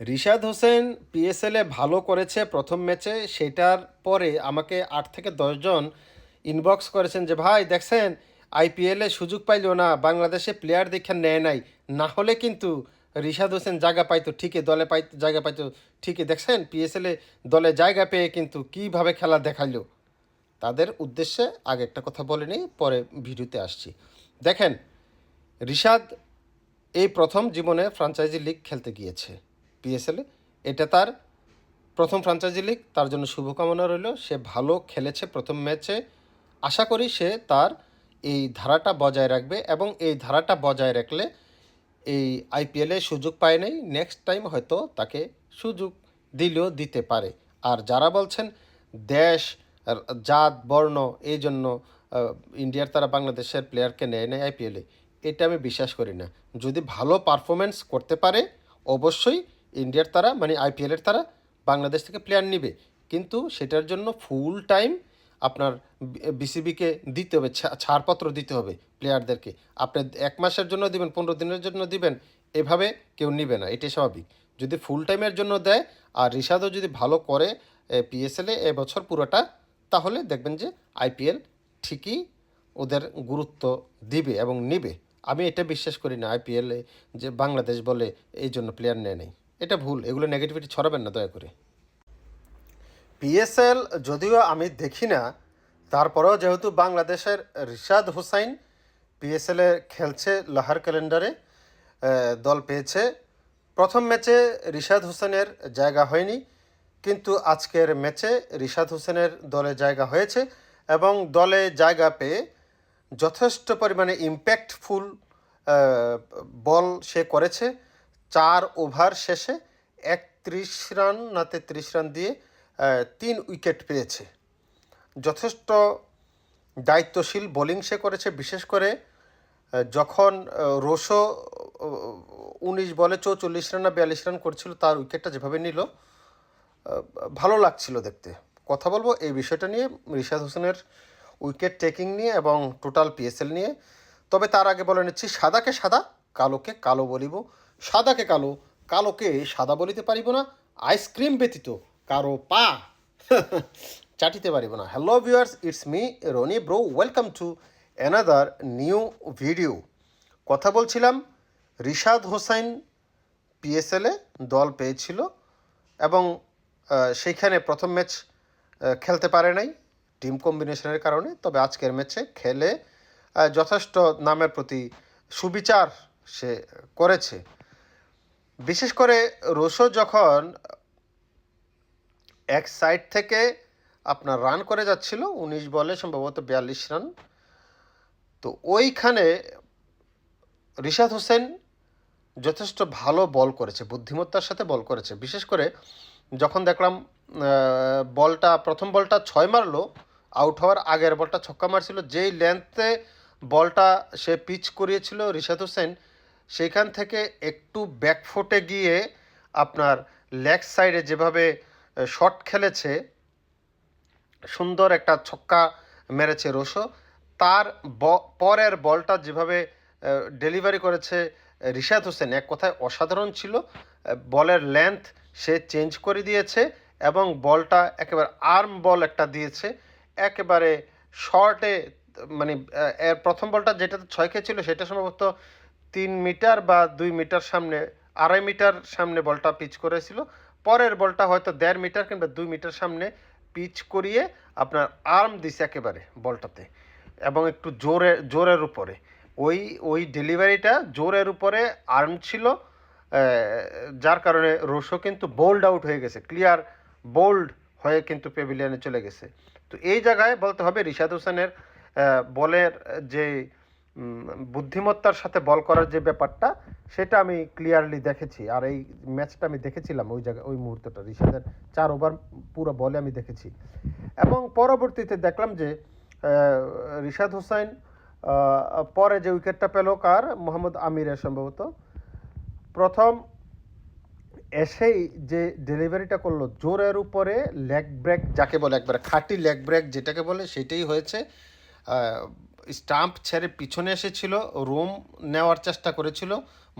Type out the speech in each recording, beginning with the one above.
রিশাদ হোসেন পিএসএলে ভালো করেছে প্রথম ম্যাচে, সেটার পরে আমাকে আট থেকে দশজন ইনবক্স করেছেন যে, ভাই, দেখছেন আইপিএলে সুযোগ পাইলো না, বাংলাদেশে প্লেয়ার দেখে নেয় নাই। না হলে কিন্তু রিশাদ হোসেন জায়গা পাইতো, ঠিকই দলে পাই, জায়গা পাইতো, ঠিকই দেখছেন পিএসএলে দলে জায়গা পেয়ে কিন্তু কীভাবে খেলা দেখাইলো? তাদের উদ্দেশ্যে আগে একটা কথা বলে নিই, পরে ভিডিওতে আসছি। দেখেন, রিশাদ এই প্রথম জীবনে ফ্রাঞ্চাইজি লিগ খেলতে গিয়েছে। পিএসএলে এটা তার প্রথম ফ্রাঞ্চাইজি লিগ তার জন্য শুভকামনা রইল। সে ভালো খেলেছে প্রথম ম্যাচে আশা করি সে তার এই ধারাটা বজায় রাখবে এবং এই ধারাটা বজায় রাখলে এই আইপিএলে সুযোগ পায় নাই। নেক্সট টাইম হয়তো তাকে সুযোগ দিলেও দিতে পারে। আর যারা বলছেন দেশ, জাত, বর্ণ, এই জন্য ইন্ডিয়ার তারা বাংলাদেশের প্লেয়ারকে নেয় নেয় আইপিএলে এটা আমি বিশ্বাস করি না। যদি ভালো পারফরমেন্স করতে পারে, অবশ্যই ইন্ডিয়ার তারা মানে আইপিএলের তারা বাংলাদেশ থেকে প্লেয়ার নিবে। কিন্তু সেটার জন্য ফুল টাইম আপনার বিসিবিকে দিতে হবে ছাড়পত্র দিতে হবে প্লেয়ারদেরকে আপনি এক মাসের জন্য দিবেন, পনেরো দিনের জন্য দিবেন, এভাবে কেউ নিবে না, এটাই স্বাভাবিক। যদি ফুল টাইমের জন্য দেয় আর রিশাদও যদি ভালো করে পিএসএলে এবছর পুরোটা, তাহলে দেখবেন যে আইপিএল ঠিকই ওদের গুরুত্ব দিবে এবং নিবে। আমি এটা বিশ্বাস করি না আইপিএলে যে বাংলাদেশ বলে এই জন্য প্লেয়ার নেয় নেই। এটা ভুল, এগুলো নেগেটিভিটি ছড়াবেন না, দয়া করে। পিএসএল যদিও আমি দেখি না, তারপরেও যেহেতু বাংলাদেশের রিশাদ হুসাইন পিএসএলে খেলছে লাহার ক্যালেন্ডারে দল পেয়েছে। প্রথম ম্যাচে রিশাদ হোসেনের জায়গা হয়নি, কিন্তু আজকের ম্যাচে রিশাদ হোসেনের দলে জায়গা হয়েছে এবং দলে জায়গা পেয়ে যথেষ্ট পরিমাণে ইম্প্যাক্টফুল বল সে করেছে। চার ওভার শেষে একত্রিশ রান না তেত্রিশ রান দিয়ে তিন উইকেট পেয়েছে। যথেষ্ট দায়িত্বশীল বোলিং সে করেছে, বিশেষ করে যখন রোশো উনিশ বলে চৌচল্লিশ রান না বিয়াল্লিশ রান করছিল, তার উইকেটটা যেভাবে নিল ভালো লাগছিল দেখতে। কথা বলব এই বিষয়টা নিয়ে, রিশাদ হোসেনের উইকেট টেকিং নিয়ে এবং টোটাল পিএসএল নিয়ে। তবে তার আগে বলে নিচ্ছি, সাদাকে সাদা, কালোকে কালো বলিব। সাদাকে কালো, কালোকে সাদা বলিতে পারিব না, আইসক্রিম ব্যতীত কারও পা চাটিতে পারিব না। Hello viewers it's me Rony bro welcome to another new video কথা বলছিলাম রিশাদ হোসাইন পিএসএলে দল পেয়েছিল এবং সেইখানে প্রথম ম্যাচ খেলতে পারে নাই টিম কম্বিনেশনের কারণে, তবে আজকের ম্যাচে খেলে যথেষ্ট নামের প্রতি সুবিচার সে করেছে। বিশেষ করে রোশো যখন এক সাইড থেকে আপনার রান করে যাচ্ছিল, উনিশ বলে সম্ভবত বিয়াল্লিশ রান। তো ওইখানে রিশাদ হোসেন যথেষ্ট ভালো বল করেছে, বুদ্ধিমত্তার সাথে বল করেছে। বিশেষ করে যখন দেখলাম বলটা, প্রথম বলটা ছয় মারলো, আউট হওয়ার আগের বলটা ছক্কা মারছিল। যেই লেন্থে বলটা সে পিচ করিয়েছিল রিশাদ হোসেন সেইখান থেকে একটু ব্যাকফুটে গিয়ে আপনার লেগ সাইডে যেভাবে শট খেলেছে, সুন্দর একটা ছক্কা মেরেছে রোশো। তার পরের বলটা যেভাবে ডেলিভারি করেছে রিশাদ হোসেন, এক কথায় অসাধারণ ছিল। বলের লেন্থ সে চেঞ্জ করে দিয়েছে এবং বলটা একেবারে আর্ম বল একটা দিয়েছে। একেবারে শর্টে মানে এর প্রথম বলটা যেটাতে ছয় খেয়েছিল সেটা সম্ভবত তিন মিটার বা দুই মিটার সামনে, আড়াই মিটার সামনে বলটা পিচ করেছিল। পরের বলটা হয়তো দেড় মিটার কিংবা দুই মিটার সামনে পিচ করিয়ে আপনার আর্ম দিছে একেবারে বলটাতে এবং একটু জোরে, জোরের উপরে। ওই ওই ডেলিভারিটা জোরের উপরে আর্ম ছিল যার কারণে রোশো কিন্তু বোল্ড আউট হয়ে গেছে, ক্লিয়ার বোল্ড হয়ে কিন্তু পেভিলিয়নে চলে গেছে। তো এই জায়গায় বলতে হবে রিশাদ হোসেনের বলের যে বুদ্ধিমত্তার সাথে বল করার যে ব্যাপারটা, সেটা আমি ক্লিয়ারলি দেখেছি। আর এই ম্যাচটা আমি দেখেছিলাম ওই জায়গায় ওই মুহূর্তটা। রিশাদের চার ওভার পুরো বলে আমি দেখেছি। এবং পরবর্তীতে দেখলাম যে রিশাদ হোসাইন পরে যে উইকেটটা পেল কার? মোহাম্মদ আমিরের সম্ভবত। প্রথম এসেই যে ডেলিভারিটা করল, জোরের উপরে লেগ ব্রেক যাকে বলে একবারে খাঁটি লেগ ব্রেক যেটাকে বলে, সেটাই হয়েছে স্টাম্প ছেড়ে পিছনে এসেছিল, রুম নেওয়ার চেষ্টা করেছিল।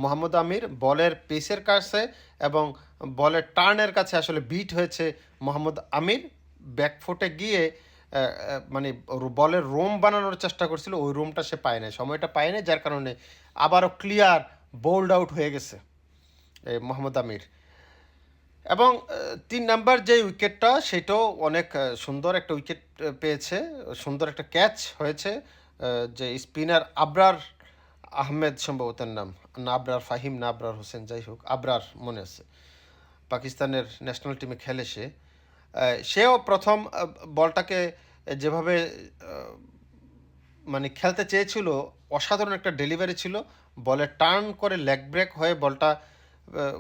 মোহাম্মদ আমির বলের পেসের কাছে এবং বলের টার্নের কাছে আসলে বিট হয়েছে মোহাম্মদ আমির। ব্যাকফুটে গিয়ে মানে বলের রোম বানানোর চেষ্টা করছিল, ওই রোমটা সে পায় না সময়টা পায় না যার কারণে আবারও ক্লিয়ার বোল্ড আউট হয়ে গেছে মোহাম্মদ আমির। এবং তিন নাম্বার যে উইকেটটা, সেটাও অনেক সুন্দর একটা উইকেট পেয়েছে, সুন্দর একটা ক্যাচ হয়েছে। যে স্পিনার আবরার আহমেদ সম্ভবত নাম। না আবরার ফাহিম, না আবরার হোসেন, যাই হোক, আবরার মনে আছে। পাকিস্তানের ন্যাশনাল টিমে খেলে সে। সেও প্রথম বলটাকে যেভাবে মানে খেলতে চেয়েছিল, অসাধারণ একটা ডেলিভারি ছিল। বলে টার্ন করে লেগ ব্রেক হয়ে বলটা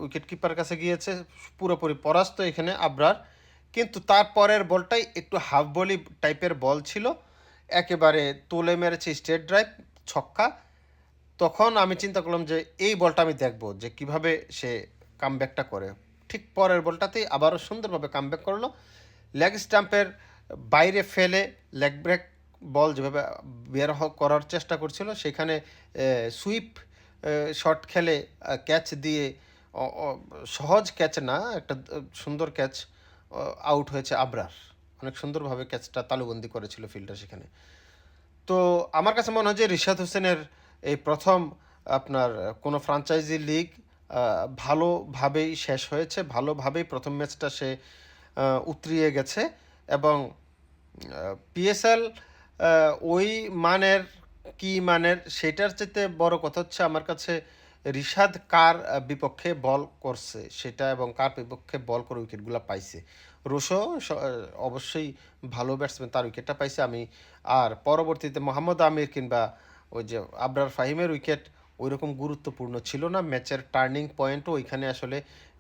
উইকেট কিপার কাছে গিয়েছে। পুরোপুরি পরাস্ত এখানে আবরার। কিন্তু তারপরের বলটাই একটু হাফ বলি টাইপের বল ছিল। একেবারে তুলে মেরেছে স্টেট ড্রাইভ ছক্কা। তখন আমি চিন্তা করলাম যে এই বলটা আমি দেখব যে কীভাবে সে কামব্যাকটা করে। ঠিক পরের বলটাতেই আবারও সুন্দরভাবে কামব্যাক করল। লেগ স্টাম্পের বাইরে ফেলে লেগ ব্রেক বল যেভাবে বের করার চেষ্টা করছিল, সেখানে সুইপ শট খেলে ক্যাচ দিয়ে সহজ ক্যাচ না, একটা সুন্দর ক্যাচ আউট হয়েছে আবরার। অনেক সুন্দরভাবে ক্যাচটা তালুবন্দি করেছিল ফিল্ডার সেখানে। তো আমার কাছে মনে হয় যে রিশাদ হোসেনের এই প্রথম আপনার কোনো ফ্রাঞ্চাইজি লিগ ভালোভাবেই শেষ হয়েছে, ভালোভাবেই প্রথম ম্যাচটা সে উতরিয়ে গেছে এবং পিএসএল ওই মানের কি মানের সেটার চেয়ে বড় কথা হচ্ছে আমার কাছে রিশাদ কার বিপক্ষে বল করছে সেটা এবং কার বিপক্ষে বল করে উইকেটগুলো পাইছে। রোশো অবশ্যই ভালো ব্যাটসম্যান তার উইকেটটা পাইছে। আমি আর পরবর্তীতে মোহাম্মদ আমির কিংবা ওই যে আবরার ফাহিমের উইকেট ওই রকম গুরুত্বপূর্ণ ছিল না। ম্যাচের টার্নিং পয়েন্টও ওইখানে আসলে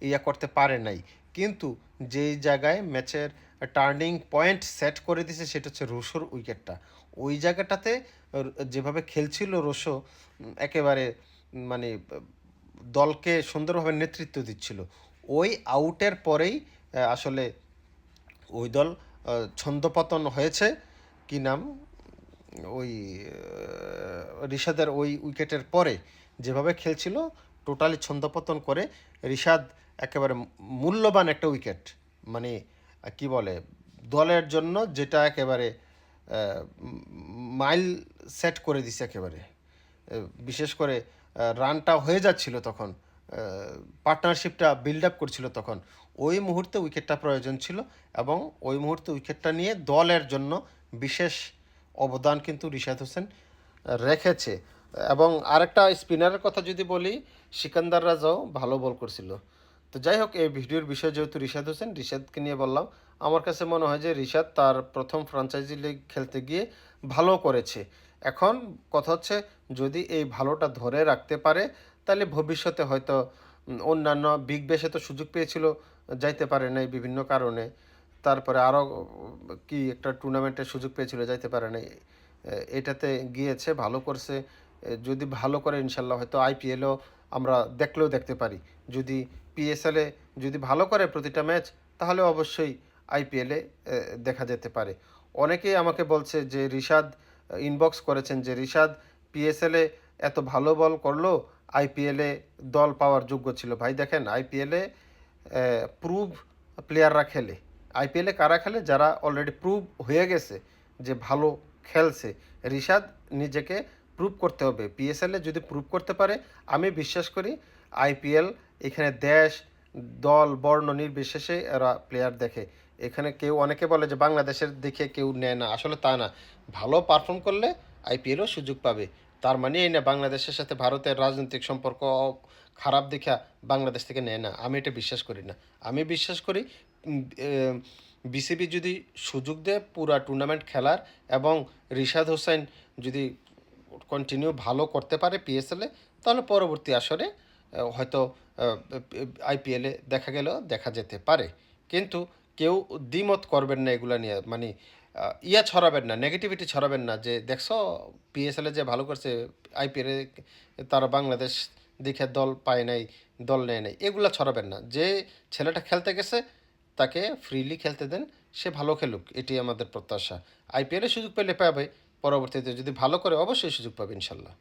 ইয়া করতে পারে নাই। কিন্তু যেই জায়গায় ম্যাচের টার্নিং পয়েন্ট সেট করে দিছে সেটা হচ্ছে রোশোর উইকেটটা ওই জায়গাটাতে যেভাবে খেলছিল রোশো একেবারে মানে দলকে সুন্দরভাবে নেতৃত্ব দিচ্ছিল। ওই আউটের পরেই আসলে ওই দল ছন্দপতন হয়েছে। কি নাম? ওই রিশাদের ওই উইকেটের পরে যেভাবে খেলছিল, টোটালি ছন্দপতন করে রিশাদ একেবারে মূল্যবান একটা উইকেট। মানে কি বলে, দলের জন্য যেটা একেবারে মাইল সেট করে দিছে একেবারে। বিশেষ করে রানটা হয়ে যাচ্ছিল তখন। পার্টনারশিপটা বিল্ড আপ করছিল তখন। ওই মুহূর্তে উইকেটটা প্রয়োজন ছিল এবং ওই মুহূর্তে উইকেটটা নিয়ে দলের জন্য বিশেষ অবদান কিন্তু রিশাদ হোসেন রেখেছে। এবং আরেকটা স্পিনারের কথা যদি বলি, সিকান্দার রাজাও ভালো বল করছিল। তো যাই হোক, এই ভিডিওর বিষয় যেহেতু রিশাদ হোসেন, রিশাদকে নিয়ে বললাম, আমার কাছে মনে হয় যে রিশাদ তার প্রথম ফ্রাঞ্চাইজি লিগ খেলতে গিয়ে ভালো করেছে। এখন কথা হচ্ছে, যদি এই ভালোটা ধরে রাখতে পারে তাহলে ভবিষ্যতে হয়তো অন্যান্য বিগ বেশে তো সুযোগ পেয়েছিল, যাইতে পারে নাই বিভিন্ন কারণে। তারপরে আরও কি একটা টুর্নামেন্টের সুযোগ পেয়েছিল, যাইতে পারে নাই। এটাতে গিয়েছে, ভালো করছে। যদি ভালো করে ইনশাল্লাহ হয়তো আইপিএলও আমরা দেখলেও দেখতে পারি। যদি পিএসএলে যদি ভালো করে প্রতিটা ম্যাচ তাহলে অবশ্যই আইপিএলে দেখা যেতে পারে। অনেকেই আমাকে বলছে যে, রিশাদ ইনবক্স করেছেন যে, রিশাদ পিএসএলে এত ভালো বল করল আইপিএলে দল পাওয়ার যোগ্য ছিল। ভাই, দেখেন আইপিএলে প্রুভ প্লেয়াররা খেলে। আইপিএলে কারা খেলে? যারা অলরেডি প্রুভ হয়ে গেছে যে ভালো খেলছে। রিশাদ, নিজেকে প্রুভ করতে হবে। পিএসএলে যদি প্রুভ করতে পারে, আমি বিশ্বাস করি আইপিএল এখানে দেশ, দল, বর্ণ নির্বিশেষে এরা প্লেয়ার দেখে। এখানে কেউ, অনেকে বলে যে বাংলাদেশের দেখে কেউ নেয় না। আসলে তা না। ভালো পারফর্ম করলে আইপিএলও সুযোগ পাবে। তার মানে এই না বাংলাদেশের সাথে ভারতের রাজনৈতিক সম্পর্ক খারাপ দেখা বাংলাদেশ থেকে নেয় না। আমি এটা বিশ্বাস করি না। আমি বিশ্বাস করি বিসিবি যদি সুযোগ দেয় পুরা টুর্নামেন্ট খেলার এবং রিশাদ হোসেন যদি কন্টিনিউ ভালো করতে পারে পিএসএলে তাহলে পরবর্তী আসরে হয়তো আইপিএলে দেখা গেলেও দেখা যেতে পারে। কিন্তু কেউ দ্বিমত করবেন না এগুলা নিয়ে। মানে ইয়া ছড়াবেন না নেগেটিভিটি ছড়াবেন না যে দেখছ পিএসএলে যে ভালো করছে আইপিএলে তারা বাংলাদেশ দেখে দল পায় নাই, দল নেয় নাই, এগুলো ছড়াবেন না। যে ছেলেটা খেলতে গেছে, তাকে ফ্রিলি খেলতে দেন, সে ভালো খেলুক এটি আমাদের প্রত্যাশা। আইপিএলে সুযোগ পেলে পাবে, পরবর্তীতে যদি ভালো করে অবশ্যই সুযোগ পাবে, ইনশাল্লাহ।